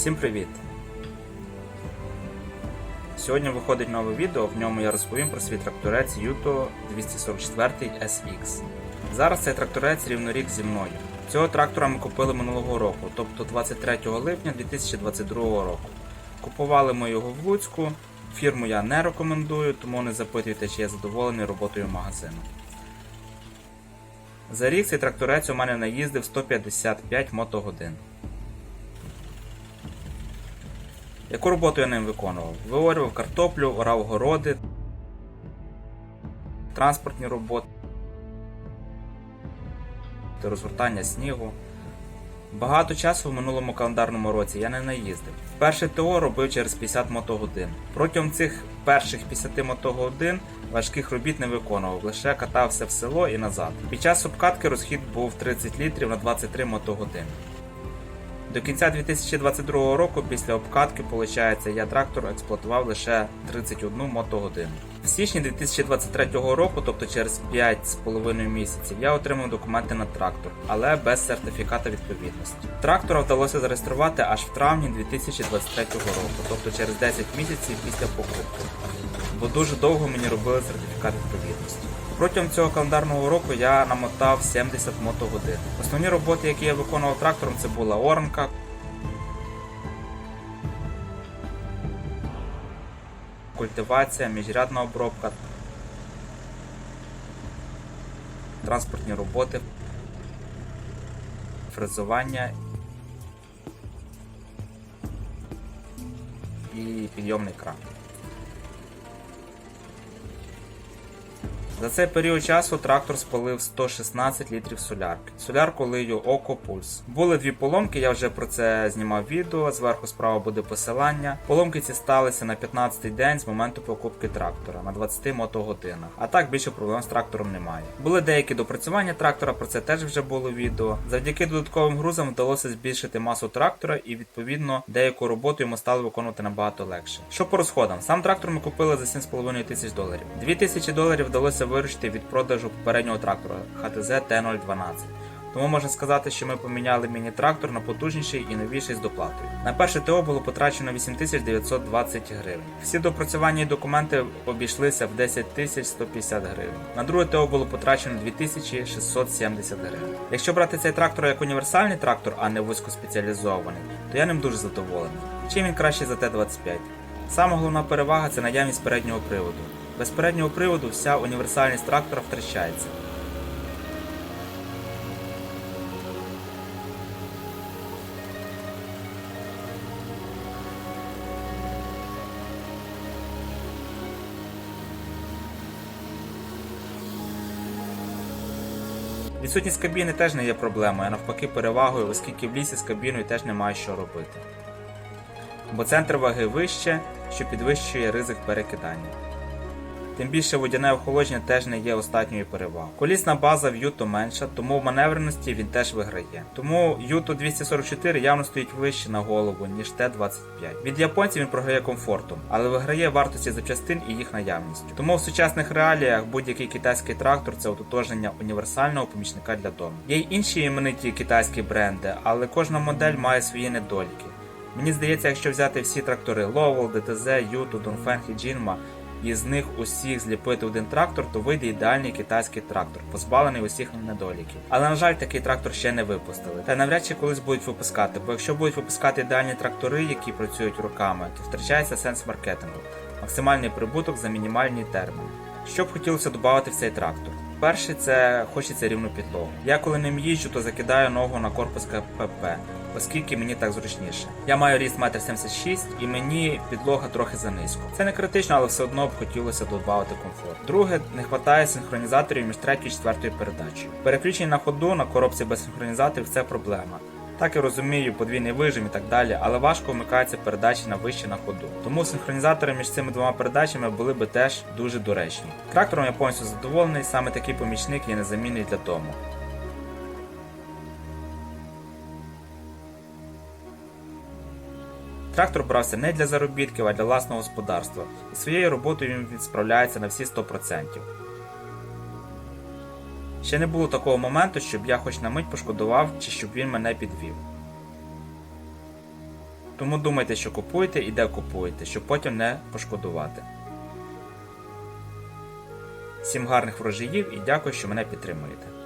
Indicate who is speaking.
Speaker 1: Всім привіт! Сьогодні виходить нове відео, в ньому я розповім про свій тракторець Yuto 244 SX. Зараз цей тракторець рівно рік зі мною. Цього трактора ми купили минулого року, тобто 23 липня 2022 року. Купували ми його в Луцьку. Фірму я не рекомендую, тому не запитуйте, чи я задоволений роботою магазину. За рік цей тракторець у мене наїздив 155 мотогодин. Яку роботу я ним виконував? Виорював картоплю, орав городи, транспортні роботи, розгортання снігу. Багато часу в минулому календарному році я не наїздив. Перше ТО робив через 50 мотогодин. Протягом цих перших 50 мотогодин важких робіт не виконував, лише катався в село і назад. Під час обкатки розхід був 30 літрів на 23 мотогодини. До кінця 2022 року після обкатки, виходить, я трактор експлуатував лише 31 мотогодину. В січні 2023 року, тобто через 5,5 місяців, я отримав документи на трактор, але без сертифіката відповідності. Трактора вдалося зареєструвати аж в травні 2023 року, тобто через 10 місяців після покупки, бо дуже довго мені робили сертифікат відповідності. Протягом цього календарного року я намотав 70 мотогодин. Основні роботи, які я виконував трактором, це була оранка, культивація, міжрядна обробка, транспортні роботи, фрезування і підйомний кран. За цей період часу трактор спалив 116 літрів солярки. Солярку лию Око Пульс. Були дві поломки, я вже про це знімав відео. Зверху справа буде посилання. Поломки ці сталися на 15-й день з моменту покупки трактора на 20 мотогодинах. А так більше проблем з трактором немає. Були деякі допрацювання трактора, про це теж вже було відео. Завдяки додатковим грузам вдалося збільшити масу трактора і відповідно деяку роботу йому стало виконувати набагато легше. Що по розходам? Сам трактор ми купили за 7,5 тисяч доларів. 2 тисячі доларів вдалося виручити від продажу попереднього трактора ХТЗ Т012. Тому можна сказати, що ми поміняли міні-трактор на потужніший і новіший з доплатою. На перше ТО було потрачено 8920 гривень. Всі допрацювання і документи обійшлися в 10 150 гривень. На друге ТО було потрачено 2670 гривень. Якщо брати цей трактор як універсальний трактор, а не вузькоспеціалізований, то я ним дуже задоволений. Чим він кращий за Т-25? Сама головна перевага це наявність переднього приводу. Без переднього приводу вся універсальність трактора втрачається. Відсутність кабіни теж не є проблемою, а навпаки перевагою, оскільки в лісі з кабіною теж немає що робити. Бо центр ваги вище, що підвищує ризик перекидання. Тим більше водяне охолодження теж не є остатньою перевагою. Колісна база в Юто менша, тому в маневреності він теж виграє. Тому Юто 244 явно стоїть вище на голову, ніж Т-25. Від японців він програє комфортом, але виграє вартості запчастин і їх наявністю. Тому в сучасних реаліях будь-який китайський трактор це ототожнення універсального помічника для дому. Є й інші імениті китайські бренди, але кожна модель має свої недоліки. Мені здається, якщо взяти всі трактори Lowell, DTZ, Юто, Dongfeng і Jinma, і з них усіх зліпити один трактор, то вийде ідеальний китайський трактор, позбавлений усіх недоліків. Але на жаль, такий трактор ще не випустили. Та навряд чи колись будуть випускати, бо якщо будуть випускати ідеальні трактори, які працюють роками, то втрачається сенс маркетингу, максимальний прибуток за мінімальні терміни. Що б хотілося додати в цей трактор? Перше, це хочеться рівну підлогу. Я коли ним їжджу, то закидаю ногу на корпус КПП, оскільки мені так зручніше. Я маю ріст 1,76 м і мені підлога трохи занизько. Це не критично, але все одно б хотілося додати комфорт. Друге, не вистачає синхронізаторів між третьою і четвертою передачею. Переключення на ходу на коробці без синхронізаторів це проблема. Так і розумію, подвійний вижим і так далі, але важко вмикаються передачі на вище на ходу. Тому синхронізатори між цими двома передачами були би теж дуже доречні. Трактором я повністю задоволений, саме такий помічник є незамінний для дому. Трактор брався не для заробітків, а для власного господарства, і своєю роботою він справляється на всі 100%. Ще не було такого моменту, щоб я хоч на мить пошкодував чи щоб він мене підвів. Тому думайте, що купуєте і де купуєте, щоб потім не пошкодувати. Всім гарних врожаїв і дякую, що мене підтримуєте.